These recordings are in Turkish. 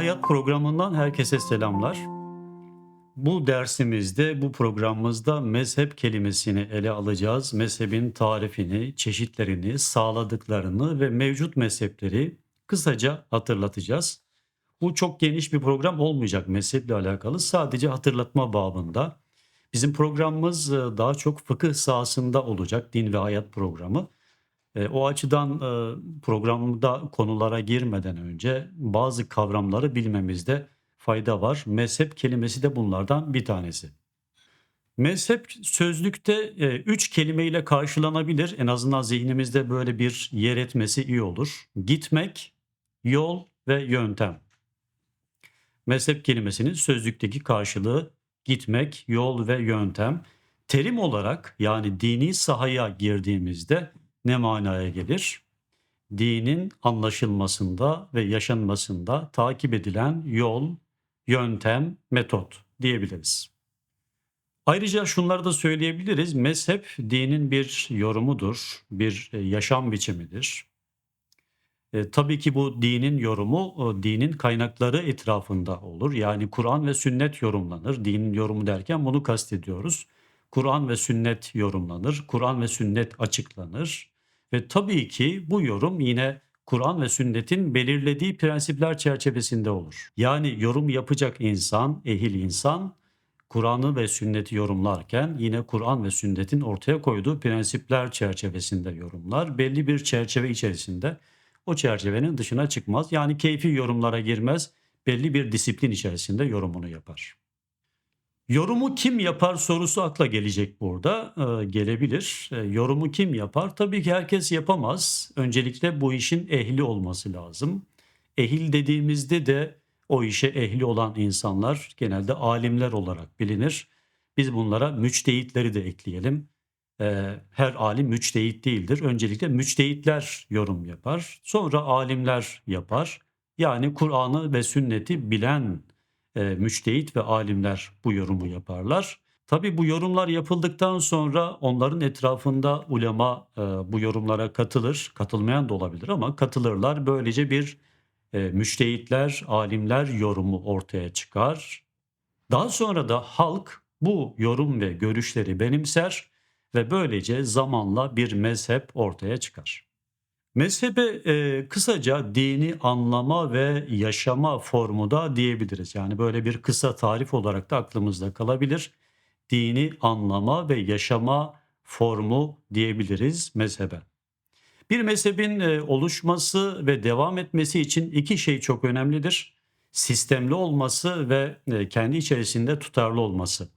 Hayat programından herkese selamlar. Bu dersimizde, bu programımızda mezhep kelimesini ele alacağız. Mezhebin tarifini, çeşitlerini, sağladıklarını ve mevcut mezhepleri kısaca hatırlatacağız. Bu çok geniş bir program olmayacak mezheple alakalı. Sadece hatırlatma babında. Bizim programımız e, daha çok fıkıh sahasında olacak. Din ve hayat programı. E, o açıdan e, programda konulara girmeden önce bazı kavramları bilmemizde fayda var. Mezhep kelimesi de bunlardan bir tanesi. Mezhep sözlükte e, üç kelimeyle karşılanabilir. En azından zihnimizde böyle bir yer etmesi iyi olur. Gitmek, yol ve yöntem. Mezhep kelimesinin sözlükteki karşılığı gitmek, yol ve yöntem. Terim olarak yani dini sahaya girdiğimizde ne manaya gelir? Dinin anlaşılmasında ve yaşanmasında takip edilen yol, yöntem, metot diyebiliriz. Ayrıca şunları da söyleyebiliriz. Mezhep dinin bir yorumudur, bir e, yaşam biçimidir. E, tabii ki bu dinin yorumu o dinin kaynakları etrafında olur. Yani Kur'an ve sünnet yorumlanır. Dinin yorumu derken bunu kastediyoruz. Kur'an ve sünnet yorumlanır. Kur'an ve sünnet açıklanır. Ve tabii ki bu yorum yine Kur'an ve sünnetin belirlediği prensipler çerçevesinde olur. Yani yorum yapacak insan, ehil insan Kur'an'ı ve sünneti yorumlarken yine Kur'an ve sünnetin ortaya koyduğu prensipler çerçevesinde yorumlar. Belli bir çerçeve içerisinde o çerçevenin dışına çıkmaz. Yani keyfi yorumlara girmez. Belli bir disiplin içerisinde yorumunu yapar. Yorumu kim yapar sorusu akla gelecek burada. Ee, gelebilir. Ee, yorumu kim yapar? Tabii ki herkes yapamaz. Öncelikle bu işin ehli olması lazım. Ehil dediğimizde de o işe ehli olan insanlar genelde alimler olarak bilinir. Biz bunlara müçtehitleri de ekleyelim. Ee, her alim müçtehit değildir. Öncelikle müçtehitler yorum yapar. Sonra alimler yapar. Yani Kur'an'ı ve sünneti bilen e, müçtehit ve alimler bu yorumu yaparlar. Tabi bu yorumlar yapıldıktan sonra onların etrafında ulema e, bu yorumlara katılır. Katılmayan da olabilir ama katılırlar. Böylece bir e, müştehitler, alimler yorumu ortaya çıkar. Daha sonra da halk bu yorum ve görüşleri benimser ve böylece zamanla bir mezhep ortaya çıkar. Mezhebe e, kısaca dini anlama ve yaşama formu da diyebiliriz. Yani böyle bir kısa tarif olarak da aklımızda kalabilir. Dini anlama ve yaşama formu diyebiliriz mezhebe. Bir mezhebin e, oluşması ve devam etmesi için iki şey çok önemlidir. Sistemli olması ve e, kendi içerisinde tutarlı olması.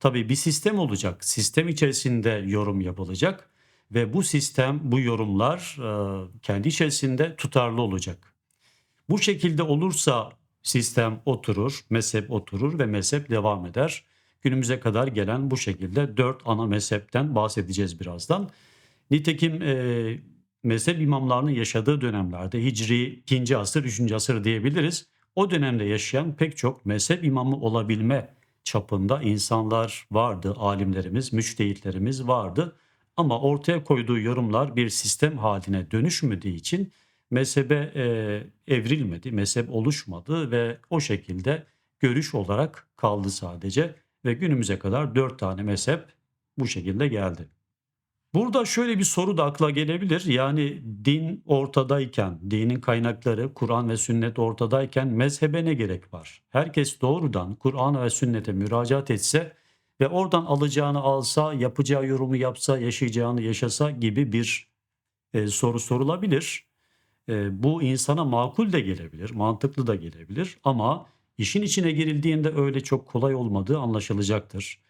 Tabii bir sistem olacak. Sistem içerisinde yorum yapılacak ve bu sistem, bu yorumlar e, kendi içerisinde tutarlı olacak. Bu şekilde olursa sistem oturur, mezhep oturur ve mezhep devam eder. Günümüze kadar gelen bu şekilde dört ana mezhepten bahsedeceğiz birazdan. Nitekim e, mezhep imamlarının yaşadığı dönemlerde Hicri 2. asır, 3. asır diyebiliriz. O dönemde yaşayan pek çok mezhep imamı olabilme çapında insanlar vardı, alimlerimiz, müçtehitlerimiz vardı. Ama ortaya koyduğu yorumlar bir sistem haline dönüşmediği için mezhebe e, evrilmedi, mezhep oluşmadı ve o şekilde görüş olarak kaldı sadece ve günümüze kadar dört tane mezhep bu şekilde geldi. Burada şöyle bir soru da akla gelebilir. Yani din ortadayken, dinin kaynakları Kur'an ve sünnet ortadayken mezhebe ne gerek var? Herkes doğrudan Kur'an ve sünnete müracaat etse ve oradan alacağını alsa, yapacağı yorumu yapsa, yaşayacağını yaşasa gibi bir e, soru sorulabilir. E, bu insana makul de gelebilir, mantıklı da gelebilir ama işin içine girildiğinde öyle çok kolay olmadığı anlaşılacaktır.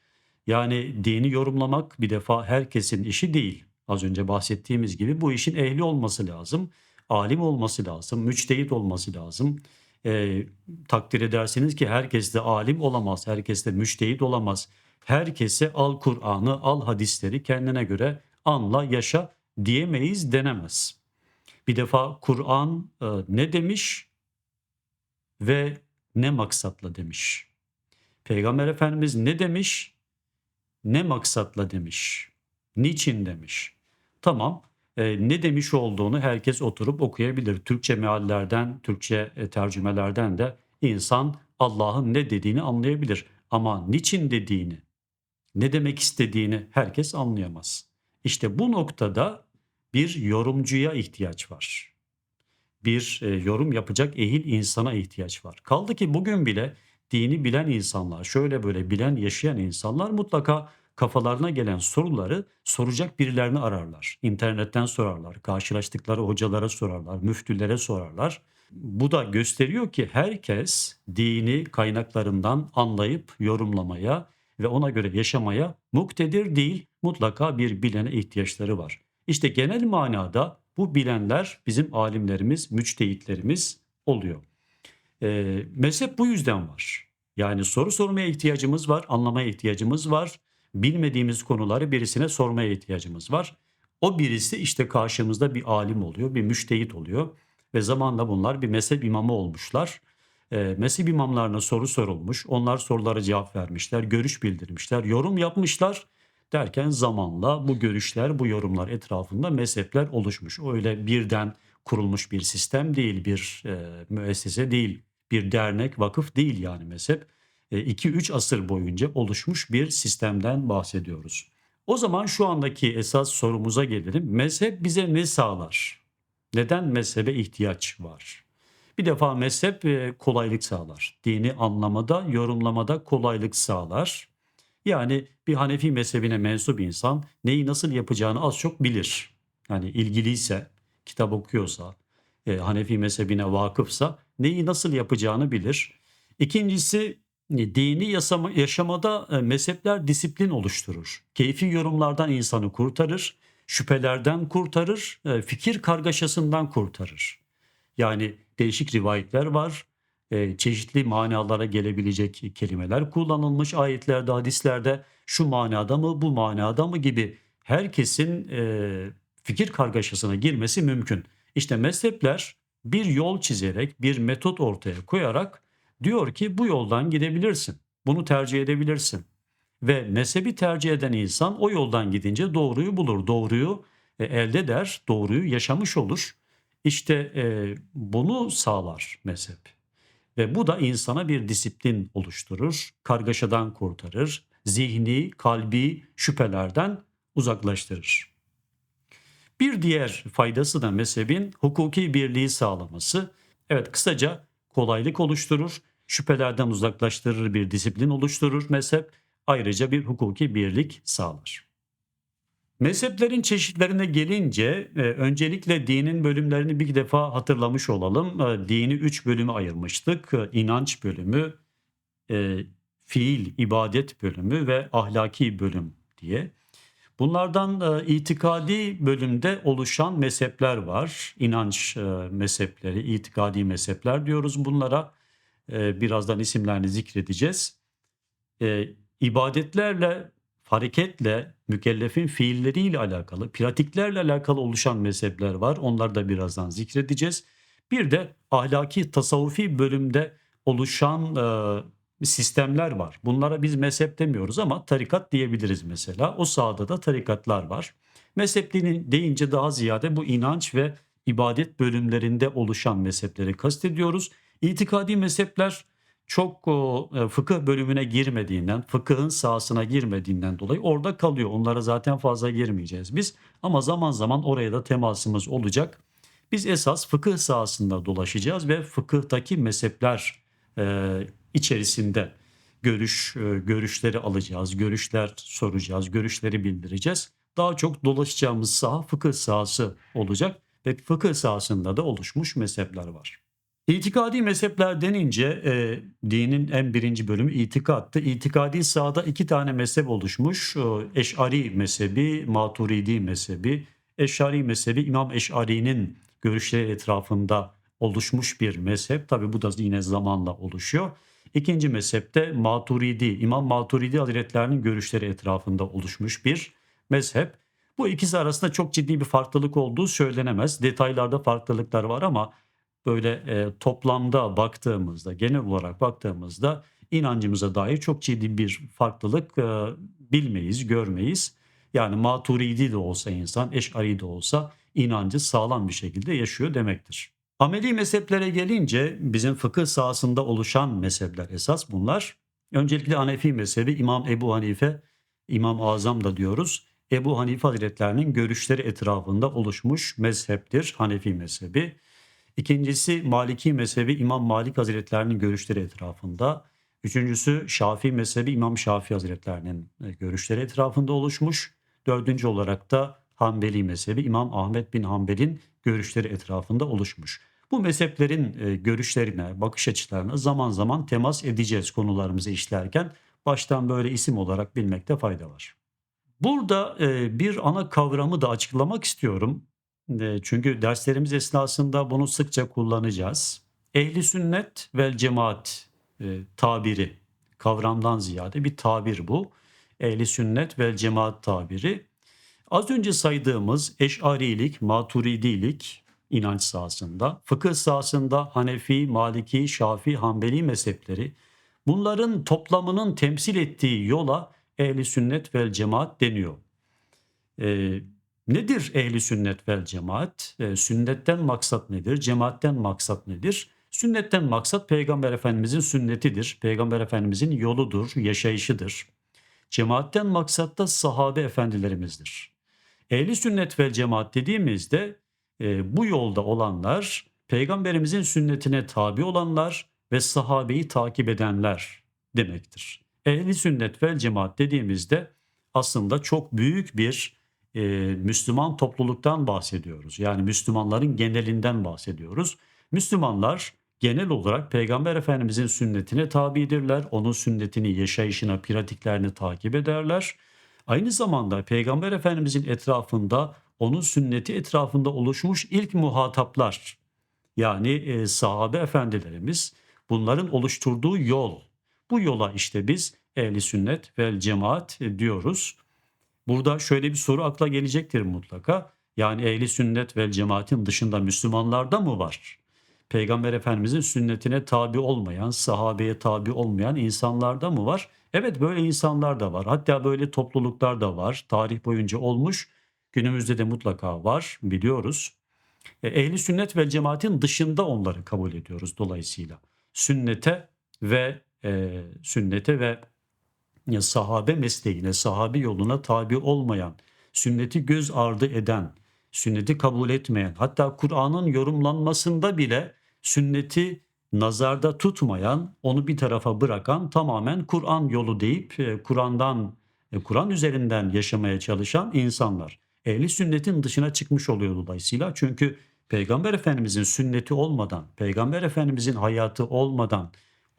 Yani dini yorumlamak bir defa herkesin işi değil. Az önce bahsettiğimiz gibi bu işin ehli olması lazım. Alim olması lazım, müçtehit olması lazım. E, takdir edersiniz ki herkes de alim olamaz, herkes de müçtehit olamaz. Herkese al Kur'an'ı, al hadisleri kendine göre anla, yaşa diyemeyiz, denemez. Bir defa Kur'an e, ne demiş ve ne maksatla demiş. Peygamber Efendimiz ne demiş, ne maksatla demiş, niçin demiş. Tamam, e, ne demiş olduğunu herkes oturup okuyabilir. Türkçe meallerden, Türkçe e, tercümelerden de insan Allah'ın ne dediğini anlayabilir. Ama niçin dediğini, ne demek istediğini herkes anlayamaz. İşte bu noktada bir yorumcuya ihtiyaç var. Bir e, yorum yapacak ehil insana ihtiyaç var. Kaldı ki bugün bile dini bilen insanlar, şöyle böyle bilen, yaşayan insanlar mutlaka kafalarına gelen soruları soracak birilerini ararlar. İnternetten sorarlar, karşılaştıkları hocalara sorarlar, müftülere sorarlar. Bu da gösteriyor ki herkes dini kaynaklarından anlayıp yorumlamaya ve ona göre yaşamaya muktedir değil, mutlaka bir bilene ihtiyaçları var. İşte genel manada bu bilenler bizim alimlerimiz, müçtehitlerimiz oluyor. Eee, mezhep bu yüzden var. Yani soru sormaya ihtiyacımız var, anlamaya ihtiyacımız var. Bilmediğimiz konuları birisine sormaya ihtiyacımız var. O birisi işte karşımızda bir alim oluyor, bir müştehit oluyor ve zamanla bunlar bir mezhep imamı olmuşlar. Eee, mezhep imamlarına soru sorulmuş, onlar sorulara cevap vermişler, görüş bildirmişler, yorum yapmışlar derken zamanla bu görüşler, bu yorumlar etrafında mezhepler oluşmuş. Öyle birden kurulmuş bir sistem değil, bir e, müessese değil, bir dernek, vakıf değil yani mezhep. 2-3 asır boyunca oluşmuş bir sistemden bahsediyoruz. O zaman şu andaki esas sorumuza gelelim. Mezhep bize ne sağlar? Neden mezhebe ihtiyaç var? Bir defa mezhep e, kolaylık sağlar. Dini anlamada, yorumlamada kolaylık sağlar. Yani bir Hanefi mezhebine mensup insan neyi nasıl yapacağını az çok bilir. Yani ilgiliyse, kitap okuyorsa, e, Hanefi mezhebine vakıfsa neyi nasıl yapacağını bilir. İkincisi e, dini yasama, yaşamada e, mezhepler disiplin oluşturur. Keyfi yorumlardan insanı kurtarır, şüphelerden kurtarır, fikir kargaşasından kurtarır. Yani değişik rivayetler var, e, çeşitli manalara gelebilecek kelimeler kullanılmış ayetlerde, hadislerde şu manada mı, bu manada mı gibi herkesin e, fikir kargaşasına girmesi mümkün. İşte mezhepler bir yol çizerek, bir metot ortaya koyarak diyor ki bu yoldan gidebilirsin. Bunu tercih edebilirsin. Ve mezhebi tercih eden insan o yoldan gidince doğruyu bulur. Doğruyu e, elde eder, doğruyu yaşamış olur. İşte e, bunu sağlar mezhep. Ve bu da insana bir disiplin oluşturur, kargaşadan kurtarır, zihni, kalbi şüphelerden uzaklaştırır. Bir diğer faydası da mezhebin hukuki birliği sağlaması. Evet kısaca kolaylık oluşturur, şüphelerden uzaklaştırır bir disiplin oluşturur mezhep. Ayrıca bir hukuki birlik sağlar. Mezheplerin çeşitlerine gelince e, öncelikle dinin bölümlerini bir defa hatırlamış olalım. E, dini üç bölüme ayırmıştık. E, inanç bölümü, fiil, ibadet bölümü ve ahlaki bölüm diye. Bunlardan itikadi bölümde oluşan mezhepler var. İnanç mezhepleri, itikadi mezhepler diyoruz bunlara. Birazdan isimlerini zikredeceğiz. İbadetlerle, hareketle, mükellefin fiilleriyle alakalı, pratiklerle alakalı oluşan mezhepler var. Onları da birazdan zikredeceğiz. Bir de ahlaki, tasavvufi bölümde oluşan e, sistemler var. Bunlara biz mezhep demiyoruz ama tarikat diyebiliriz mesela. O sahada da tarikatlar var. Mezhep deyince daha ziyade bu inanç ve ibadet bölümlerinde oluşan mezhepleri kastediyoruz. İtikadi mezhepler çok e, fıkıh bölümüne girmediğinden, fıkıhın sahasına girmediğinden dolayı orada kalıyor. Onlara zaten fazla girmeyeceğiz biz. Ama zaman zaman oraya da temasımız olacak. Biz esas fıkıh sahasında dolaşacağız ve fıkıhtaki mezhepler e, içerisinde görüş e, görüşleri alacağız, görüşler soracağız, görüşleri bildireceğiz. Daha çok dolaşacağımız saha fıkıh sahası olacak ve fıkıh sahasında da oluşmuş mezhepler var. İtikadi mezhepler denince e, dinin en birinci bölümü itikattı. İtikadi sahada iki tane mezhep oluşmuş. E, Eş'ari mezhebi, Maturidi mezhebi. Eş'ari mezhebi İmam Eş'ari'nin görüşleri etrafında oluşmuş bir mezhep. Tabi bu da yine zamanla oluşuyor. İkinci mezhepte Maturidi, İmam Maturidi Hazretlerinin görüşleri etrafında oluşmuş bir mezhep. Bu ikisi arasında çok ciddi bir farklılık olduğu söylenemez. Detaylarda farklılıklar var ama böyle e, toplamda baktığımızda, genel olarak baktığımızda inancımıza dair çok ciddi bir farklılık e, bilmeyiz, görmeyiz. Yani maturidi de olsa insan, eşari de olsa inancı sağlam bir şekilde yaşıyor demektir. Ameli mezheplere gelince bizim fıkıh sahasında oluşan mezhepler esas bunlar. Öncelikle Hanefi mezhebi İmam Ebu Hanife, İmam Azam da diyoruz. Ebu Hanife Hazretlerinin görüşleri etrafında oluşmuş mezheptir Hanefi mezhebi. İkincisi Maliki mezhebi İmam Malik Hazretlerinin görüşleri etrafında. Üçüncüsü Şafii mezhebi İmam Şafii Hazretlerinin e, görüşleri etrafında oluşmuş. Dördüncü olarak da Hanbeli mezhebi İmam Ahmet bin Hanbel'in görüşleri etrafında oluşmuş. Bu mezheplerin e, görüşlerine, bakış açılarına zaman zaman temas edeceğiz konularımızı işlerken baştan böyle isim olarak bilmekte fayda var. Burada e, bir ana kavramı da açıklamak istiyorum. E, çünkü derslerimiz esnasında bunu sıkça kullanacağız. Ehli sünnet vel cemaat tabiri kavramdan ziyade bir tabir bu. Ehli sünnet vel cemaat tabiri. Az önce saydığımız eşarilik, maturidilik, inanç sahasında, fıkıh sahasında Hanefi, Maliki, Şafi, Hanbeli mezhepleri bunların toplamının temsil ettiği yola ehli sünnet vel cemaat deniyor. Ee, nedir ehli sünnet vel cemaat? Ee, sünnetten maksat nedir? Cemaatten maksat nedir? Sünnetten maksat Peygamber Efendimizin sünnetidir. Peygamber Efendimizin yoludur, yaşayışıdır. Cemaatten maksat da sahabe efendilerimizdir. Ehli sünnet vel cemaat dediğimizde e, bu yolda olanlar, peygamberimizin sünnetine tabi olanlar ve sahabeyi takip edenler demektir. Ehli sünnet vel cemaat dediğimizde aslında çok büyük bir e, Müslüman topluluktan bahsediyoruz. Yani Müslümanların genelinden bahsediyoruz. Müslümanlar genel olarak Peygamber Efendimizin sünnetine tabidirler. Onun sünnetini, yaşayışına, pratiklerini takip ederler. Aynı zamanda Peygamber Efendimizin etrafında onun sünneti etrafında oluşmuş ilk muhataplar yani e, sahabe efendilerimiz bunların oluşturduğu yol. Bu yola işte biz ehli sünnet vel cemaat diyoruz. Burada şöyle bir soru akla gelecektir mutlaka. Yani ehli sünnet vel cemaatin dışında Müslümanlarda mı var? Peygamber Efendimizin sünnetine tabi olmayan, sahabeye tabi olmayan insanlarda mı var? Evet böyle insanlar da var. Hatta böyle topluluklar da var. Tarih boyunca olmuş. Günümüzde de mutlaka var biliyoruz. E, ehli sünnet ve cemaatin dışında onları kabul ediyoruz dolayısıyla. Sünnete ve e, sünnete ve ya sahabe mesleğine, sahabe yoluna tabi olmayan, sünneti göz ardı eden, sünneti kabul etmeyen, hatta Kur'an'ın yorumlanmasında bile sünneti nazarda tutmayan, onu bir tarafa bırakan tamamen Kur'an yolu deyip e, Kur'an'dan e, Kur'an üzerinden yaşamaya çalışan insanlar. Ehli sünnetin dışına çıkmış oluyor dolayısıyla. Çünkü Peygamber Efendimizin sünneti olmadan, Peygamber Efendimizin hayatı olmadan,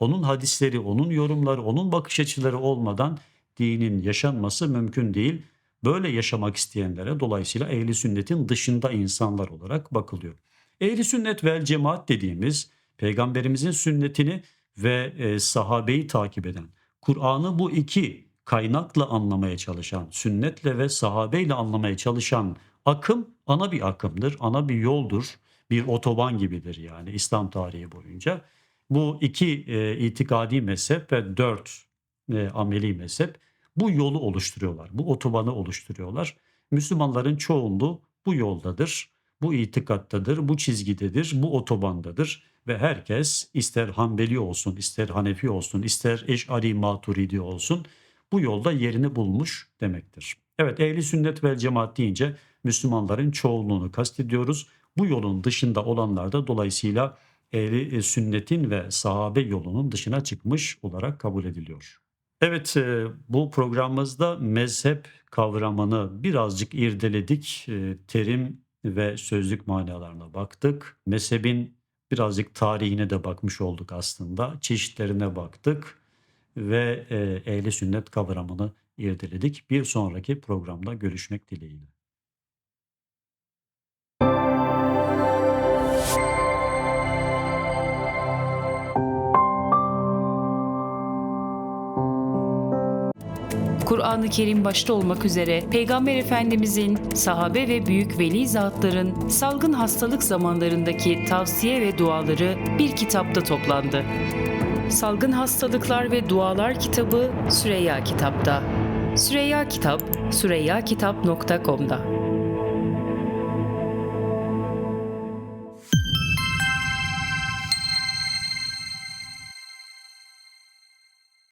onun hadisleri, onun yorumları, onun bakış açıları olmadan dinin yaşanması mümkün değil. Böyle yaşamak isteyenlere dolayısıyla ehli sünnetin dışında insanlar olarak bakılıyor. Ehli sünnet vel cemaat dediğimiz peygamberimizin sünnetini ve e, sahabeyi takip eden, Kur'an'ı bu iki kaynakla anlamaya çalışan, sünnetle ve sahabeyle anlamaya çalışan akım ana bir akımdır, ana bir yoldur, bir otoban gibidir yani İslam tarihi boyunca. Bu iki e, itikadi mezhep ve dört e, ameli mezhep bu yolu oluşturuyorlar, bu otobanı oluşturuyorlar. Müslümanların çoğunluğu bu yoldadır, bu itikattadır, bu çizgidedir, bu otobandadır ve herkes ister Hanbeli olsun, ister Hanefi olsun, ister Eş'ari Maturidi olsun bu yolda yerini bulmuş demektir. Evet ehli sünnet vel cemaat deyince Müslümanların çoğunluğunu kastediyoruz. Bu yolun dışında olanlar da dolayısıyla ehli e, sünnetin ve sahabe yolunun dışına çıkmış olarak kabul ediliyor. Evet e, bu programımızda mezhep kavramını birazcık irdeledik. E, terim ve sözlük manalarına baktık. Mezhebin birazcık tarihine de bakmış olduk aslında. Çeşitlerine baktık ve ehli sünnet kavramını irdeledik. Bir sonraki programda görüşmek dileğiyle. Kur'an-ı Kerim başta olmak üzere Peygamber Efendimizin, sahabe ve büyük veli zatların salgın hastalık zamanlarındaki tavsiye ve duaları bir kitapta toplandı. Salgın Hastalıklar ve Dualar kitabı Süreyya Kitap'ta. Süreyya Kitap, süreyyakitap.com'da.